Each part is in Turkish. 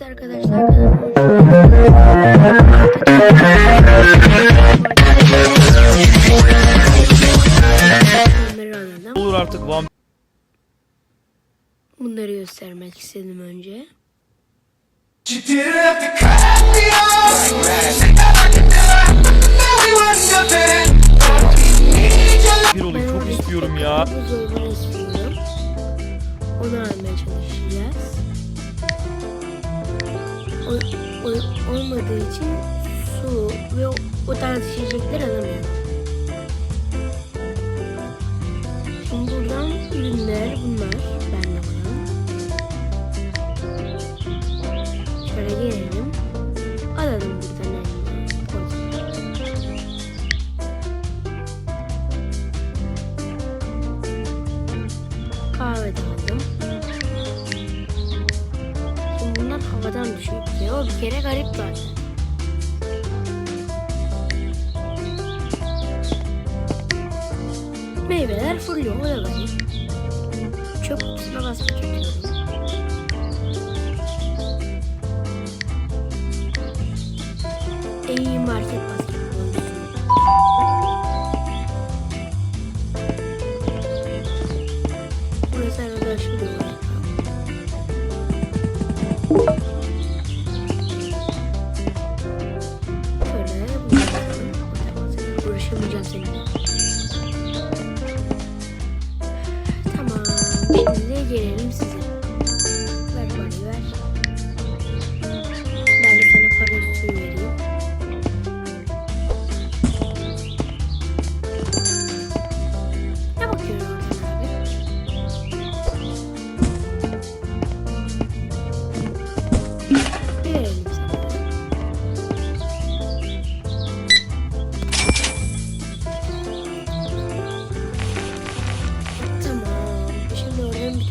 Evet arkadaşlar Olur artık vampir Bunları göstermek istedim önce. Your olayım çok istiyorum ya. Onu almaya olmadığı için su ve o, o tarz içecekler alamıyorum. Şimdi buradan ürünler bunlar. Bir kere. Garip zaten. Meyveler fırlıyor. O da garip. Çöp kutusuna basmak. İyi market basketbolu.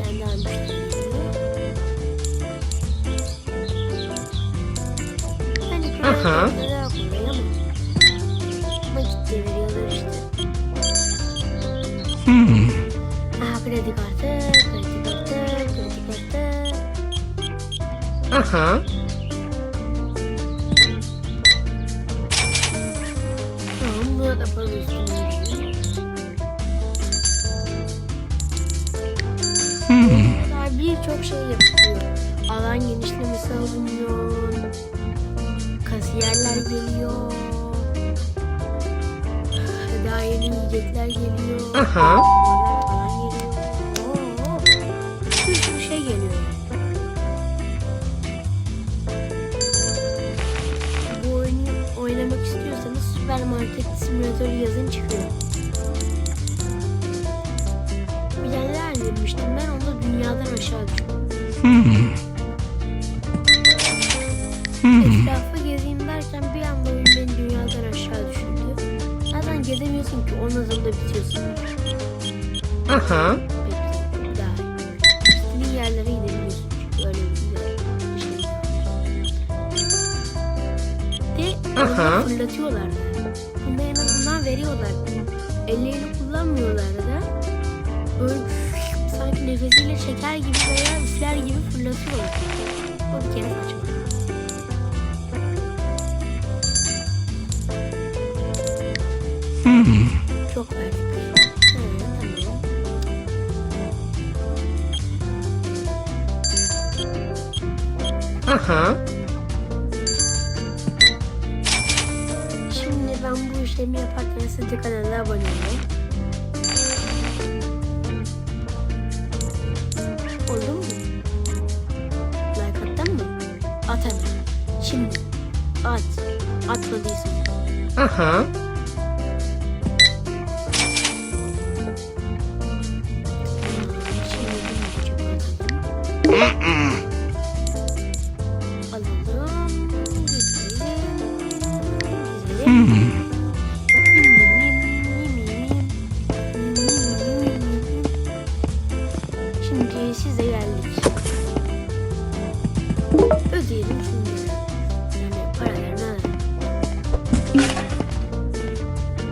Tane. Hani Aha. vakit işte. Aha kredi kartı, kredi kartı, kredi kartı. Aha. Tamam buna da para birçok şey yapılıyor. Alan genişlemesi alınıyor. Kasiyerler geliyor. Daha yeni yiyecekler geliyor. Aha. Falan geliyor. Oo, Bir sürü şey geliyor. Bu oyunu oynamak istiyorsanız süpermarket simülatörü yazın çıkıyor. Düşüyor. Etrafı gezeyim derken bir anda oyun beni dünyadan aşağı düşürdü. Zaten gezemiyorsun ki onun hızında bitiyorsun. Aha. Peki daha. İstediğin yerlere gidebiliyorsun çünkü öyle bir şey. De Aha. fırlatıyorlar da. Bunu en azından veriyorlar. Ellerini kullanmıyorlar da. Böyle sanki nefesiyle çeker gibi veya üfler gibi fırlatıyorlar. O bir kere saçma. Çok verdik. Aha. Şimdi ben bu işlemi yaparken siz de kanala abone olun. At hemen. Şimdi. At. Atmadıysan. Aha. Şimdi size geldik ödeyelim şunları. Yani paralarını alalım.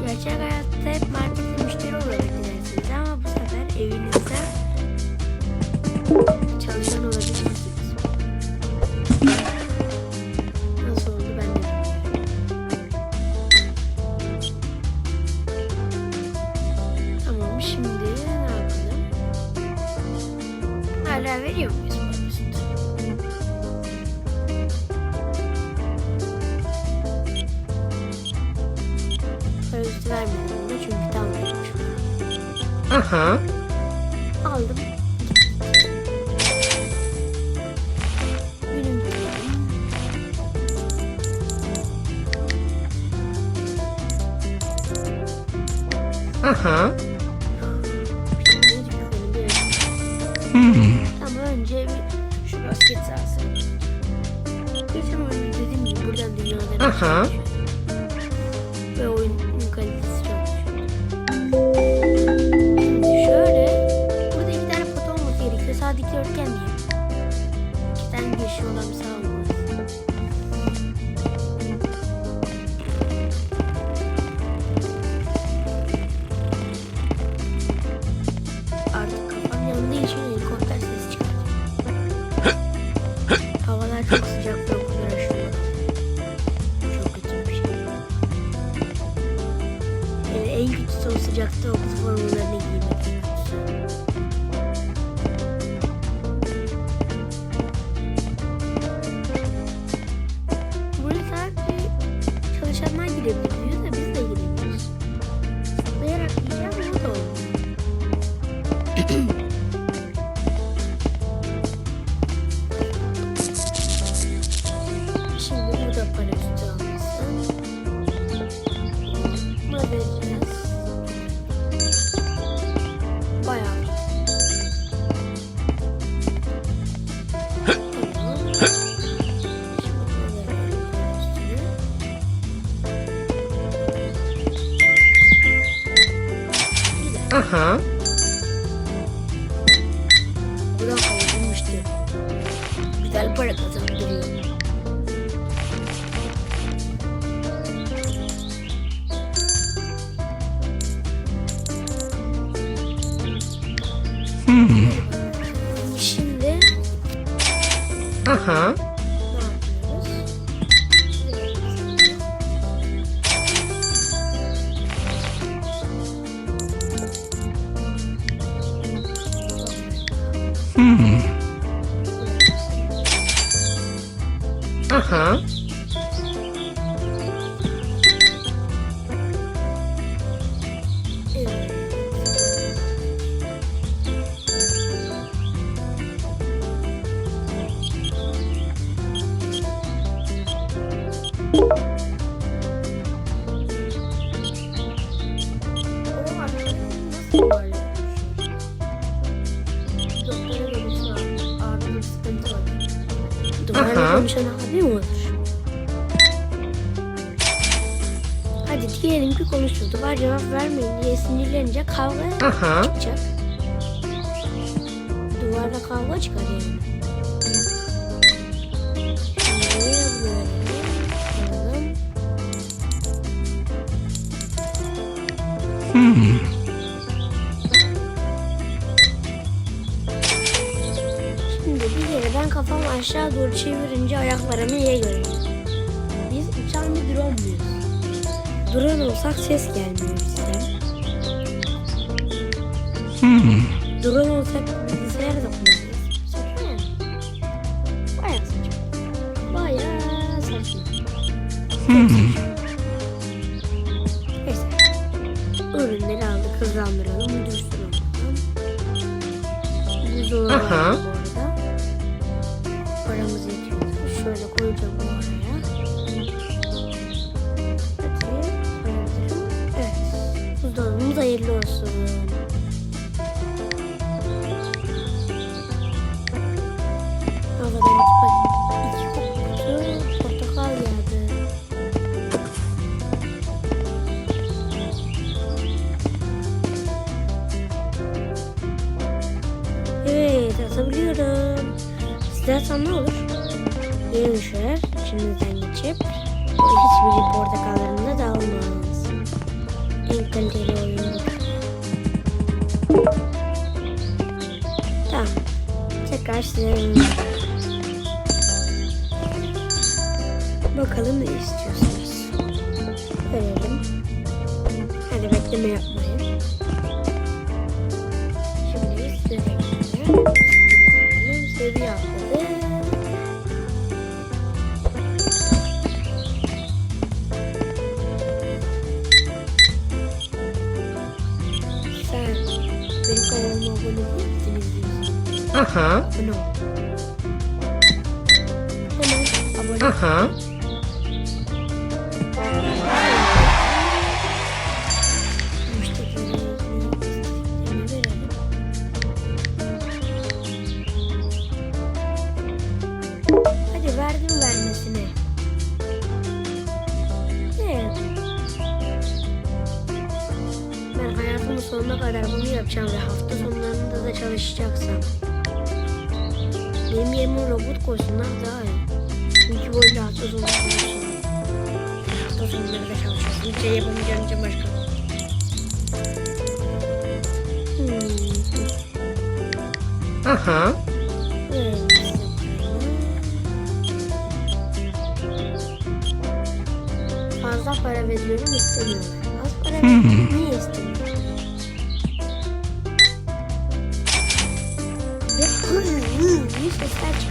Gerçek hayatta hep markette müşteri olarak gidersiniz ama bu sefer evinizde çalışan olabilirsiniz. Nasıl oldu ben Tamam şimdi ne yapalım? Hala veriyor muyuz? Aha. Şimdi yıkalım bir Ama önce bir şu basket sahası. Geçen oyun dediğim gibi buradan dünyadan Aha. Ve Dikdörtgen diye. İki bir sağ olmaz. Artık kafam yandığı için helikopter. Havalar çok sıcak ve okullar. Çok kötü bir şey. Yani en kötüsü o sıcakta okul formalarını giymek Güzel para kazandırıyor. Şimdi Aha. ne Konuşan abi mi olur? Hadi diyelim ki konuştu. Duvar cevap vermeyin diye sinirlenince kavga Aha. çıkacak. Duvarda kavga çıkar yani. Aşağı doğru çevirince ayaklarımı yere görüyorum. Biz uçan bir drone muyuz? Drone olsak ses gelmiyor bize. Drone olsak bilgisayar da kullanırız. Saçma yani. Bayağı saçma. Bayağı saçma. Saçma. Neyse. Ürünleri aldık hızlandıralım. Dursun bakalım. Buzdolabı hayırlı olsun. Havadan iki, kutu portakal yağdı. Evet atabiliyorum. İstersen ne olur? Yere düşer. İçimizden geçip hiçbiri portakallarında dağılmaz. En kaliteli oyun bu. Tamam. Tekrar size Bakalım ne istiyorsunuz. Verelim. Hadi bekleme yapmayın. Aha. Aha. Koysunlar daha iyi. Çünkü böyle hafta sonları çalışıyorum. Hafta sonları da çalışıyorum. Bir şey yapamayacağım için başka. Hmm. Aha. Evet. Fazla para veriyorum istemiyorlar. Az para veriyorum niye istemiyorlar? Ve hı hı diye sesler çıkartıyorlar.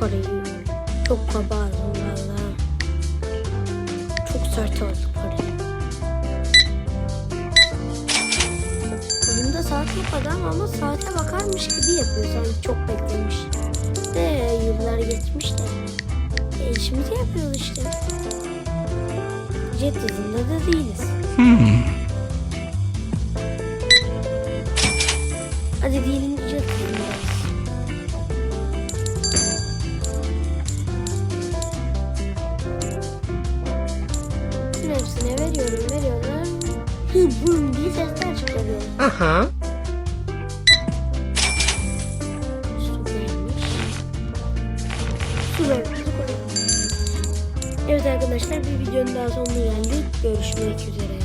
Parayı çok kaba aldım valla. Çok sert aldık parayı. Bunda saat yok adam ama saate bakarmış gibi yapıyor. Sanki çok beklemiş. De yıllar geçmiş de. E, işimizi yapıyoruz işte. Jet hızında da değiliz. Hadi diyelim Aha. Su gelmiş. Su vermiş. Evet arkadaşlar bir videonun daha sonuna geldik. Görüşmek üzere.